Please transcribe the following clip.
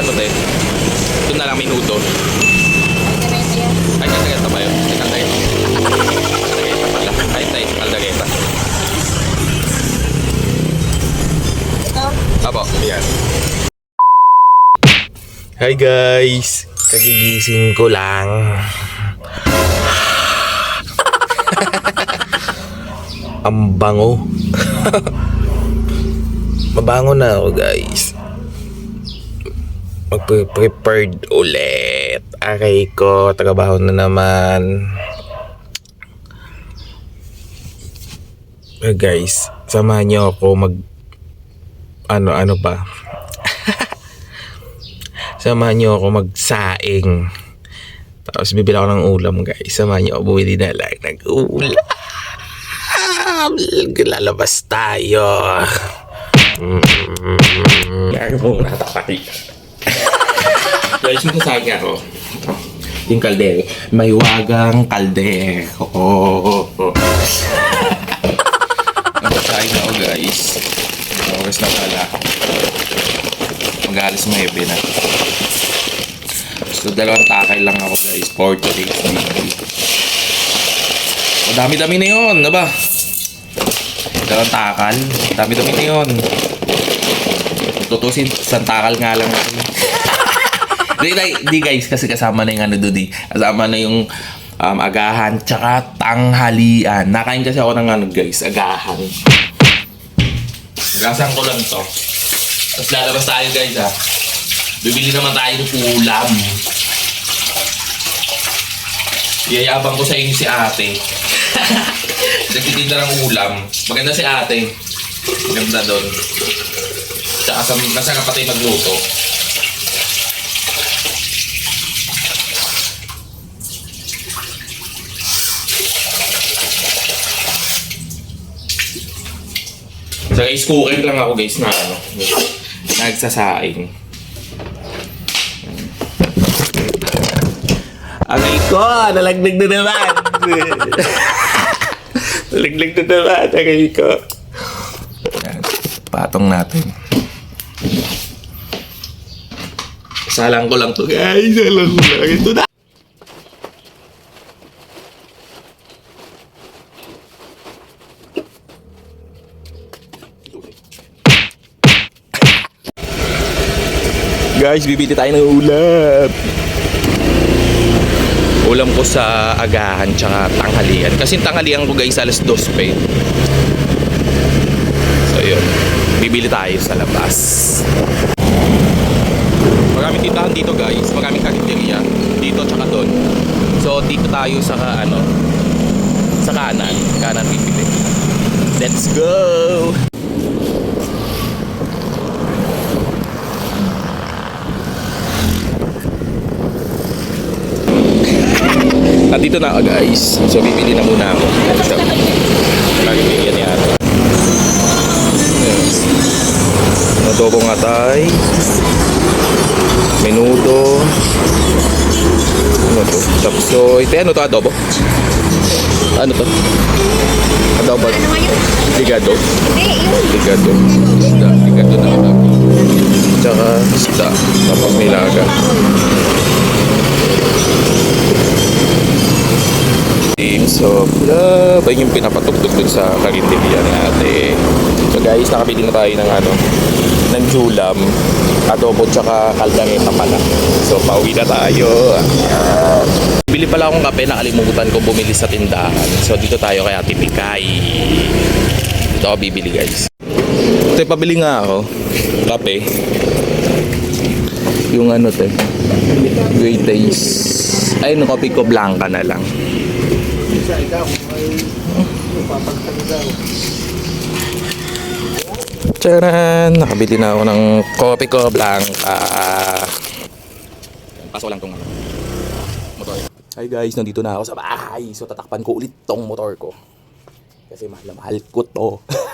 ano te? Ito na lang minuto. Ay, kaldageta ba yun? Ay, kaldageta. Kaldageta pala. Ay, tay, kaldageta. Apo, yan. Hi guys! Kagigising ko lang. Ang bango. Mabango na ako guys. Magpe-prepared ulit. Aray ko, trabaho na naman. Eh, guys, samahan niyo ako mag ano ano ba? samahan niyo ako magsaing. Tapos bibili ako ng ulam guys. Samahan niyo ako bumili na lang ng ulam. Lalabas tayo. Mm-hmm. Lagi mo natapati. Guys, masasabi ako. Yung kaldero. May wagang kaldero. Oh, oh, oh. Ako guys. Oras na pala. Mag-alas 9 na. So, dalawang takay lang ako guys. 4 to 8 O, dami-dami na yun. Ano ba? Dalawang takal. Dami-dami na yun. Tutusin, isang takal nga lang. Di, di, guys, kasi kasama na yung ano doon di. Kasama na yung um, agahan tsaka tanghalian. Nakain kasi ako ng ano guys, agahan. Gasan ko lang to. Tapos lalabas tayo guys ha. Bibili naman tayo ng ulam. Yayabang ko sa inyo si ate. Nagtitinda ng ulam. Maganda si ate. Maganda doon. Tsaka sa, nasa kapatid magluto. Sa rice cooker lang ako guys na ano. Nagsasaing. Aray ko! Nalagdag na naman! Nalagdag na naman! Aray ko! Patong natin. Salang ko lang to guys. Salang ko lang. Ito na. Guys, bibili tayo ng ulam. Ulam ko sa agahan tsaka tanghalian. Kasi tanghalian ko guys alas 2 pa eh. So yun. Bibili tayo sa labas. Maraming tindahan dito guys. Maraming karinderya. Dito tsaka doon. So dito tayo sa ano sa kanan. Kanan bibili. Let's go! Nandito na ako guys. So bibili na muna ako. Ito siya. Lagi bigyan ni ate. Adobong atay. Menudo. Ano to? Chapsoy. Te, ano to adobo? Ano to? Adobo. Ligado. Ligado. Ligado na ulam. Tsaka isda. Tapos nilaga. Teams of Love. Ayun yung pinapatugtog dun sa karinderya ni ate. So guys, nakabili na tayo ng ano, ng julam, adobo tsaka kaldereta pala. So pauwi na tayo. Bili pala akong kape, nakalimutan ko bumili sa tindahan. So dito tayo kay Ate Pikay. Ito ako bibili guys. Ito pabili nga ako. Kape. Yung ano te. Great taste. Ay, no, kopi ko blanca na lang. Charan! Nakabili na ako ng kopi ko blanca. Paso lang tong ano, motor. Hi guys, nandito na ako sa bahay. So tatakpan ko ulit tong motor ko. Kasi mahal mahal ko to.